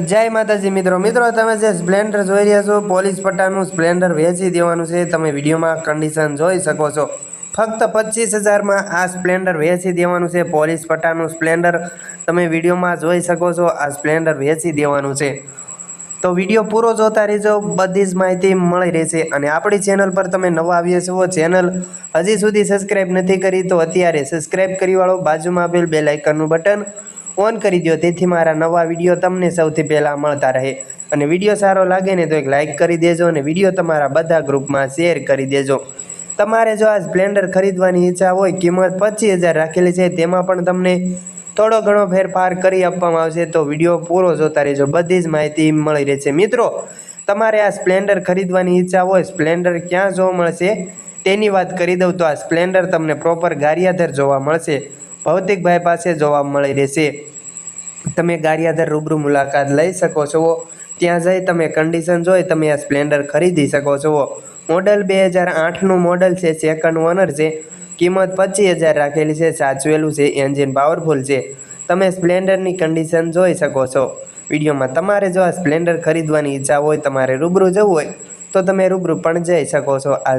જય માતાજી મિત્રો. મિત્રો, તમે જે સ્પ્લેન્ડર જોઈ રહ્યા છો, પોલીસ પટ્ટાનું સ્પ્લેન્ડર વેચી દેવાનું છે. તમે વિડીયોમાં કન્ડિશન જોઈ શકો છો. ફક્ત પચીસ હજારમાં આ સ્પ્લેન્ડર વેચી દેવાનું છે. પોલીસ પટ્ટાનું સ્પ્લેન્ડર તમે વિડીયોમાં જોઈ શકો છો. આ સ્પ્લેન્ડર વેચી દેવાનું છે. તો વીડિયો પૂરો જોતા રહેજો. બધી જ માહિતી મળી રહેશે. અને આપણી ચેનલ પર તમે નવા આવ્યા છો, ચેનલ હજી સુધી સબસ્ક્રાઇબ નથી કરી, તો અત્યારે સબસ્ક્રાઈબ કરી વાળો. બાજુમાં આપેલ બે લાઇકનનું બટન ઓન કરી દો તેથી મારા નવા વીડિયો તમને સૌથી પહેલાં મળતા રહે. અને વીડિયો સારો લાગે ને તો એક લાઇક કરી દેજો અને વીડિયો તમારા બધા ગ્રુપમાં શેર કરી દેજો. તમારે જો આ સ્પ્લેન્ડર ખરીદવાની ઈચ્છા હોય, કિંમત પચીસ હજાર રાખેલી છે, તેમાં પણ તમને થોડો ઘણો ફેરફાર કરી આપવામાં આવશે, તો વીડિયો પૂરો જોતા રહેજો. બધી જ માહિતી મળી રહેશે. મિત્રો, તમારે આ સ્પ્લેન્ડર ખરીદવાની ઈચ્છા હોય સ્પ્લેન્ડર ક્યાં જોવા મળશે? તેની વાત કરી દઉં તો આ સ્પ્લેન્ડર તમને પ્રોપર ગારિયાધર જોવા મળશે. ભૌતિકભાઈ પાસે જોવા મળી રહેશે. તમે ગારિયાધર રૂબરૂ મુલાકાત લઈ શકો છો. ત્યાં જઈ તમે કન્ડિશન જોઈ તમે આ સ્પ્લેન્ડર ખરીદી શકો છો. મોડલ બે હજાર આઠનું મોડલ છે સેકન્ડ ઓનર છે. કિંમત પચીસ હજાર રાખેલી છે, સાચવેલું છે એન્જિન પાવરફુલ છે. તમે સ્પ્લેન્ડરની કન્ડિશન જોઈ શકો છો. વિડીયોમાં તમારે જો આ સ્પ્લેન્ડર ખરીદવાની ઈચ્છા હોય, તમારે રૂબરૂ જવું હોય, તો તમે રૂબરૂ પણ જઈ શકો છો. આ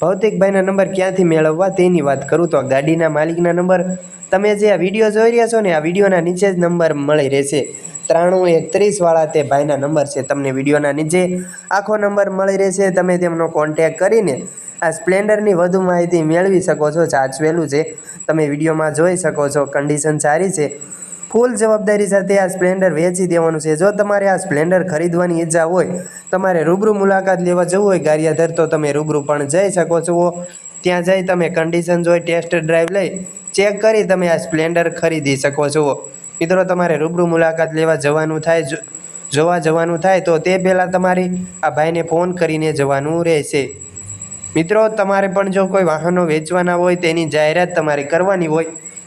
ભૌતિકભાઈના નંબર ક્યાંથી મેળવવા તેની વાત કરું તો ગાડીના માલિકના નંબર તમે જે આ વીડિયો જોઈ રહ્યા છો ને, આ વિડીયોના નીચે જ નંબર મળી રહેશે. ત્રાણું એકત્રીસવાળા તે ભાઈના નંબર છે. તમને વિડીયોના નીચે આખો નંબર મળી રહેશે. તમે તેમનો કોન્ટેક કરીને આ સ્પ્લેન્ડરની વધુ માહિતી મેળવી શકો છો. સાચવેલું છે. તમે વિડીયોમાં જોઈ શકો છો. કન્ડિશન સારી છે. ફૂલ જવાબદારી સાથે આ સ્પ્લેન્ડર વેચી દેવાનું છે. જો તમારે આ સ્પ્લેન્ડર ખરીદવાની ઈચ્છા હોય, તમારે રૂબરૂ મુલાકાત લેવા જવું હોય ગારિયાધર, તો તમે રૂબરૂ પણ જઈ શકો છો. ત્યાં જઈ તમે કન્ડિશન જોઈ ટેસ્ટ ડ્રાઈવ લઈ ચેક કરી તમે આ સ્પ્લેન્ડર ખરીદી શકો છો. મિત્રો, તમારે રૂબરૂ મુલાકાત લેવા જવાનું થાય જોવા જવાનું થાય, તો તે પહેલાં તમારી આ ભાઈને ફોન કરીને જવાનું રહેશે. મિત્રો, તમારે પણ જો કોઈ વાહનો વેચવાના હોય, તેની જાહેરાત તમારે કરવાની હોય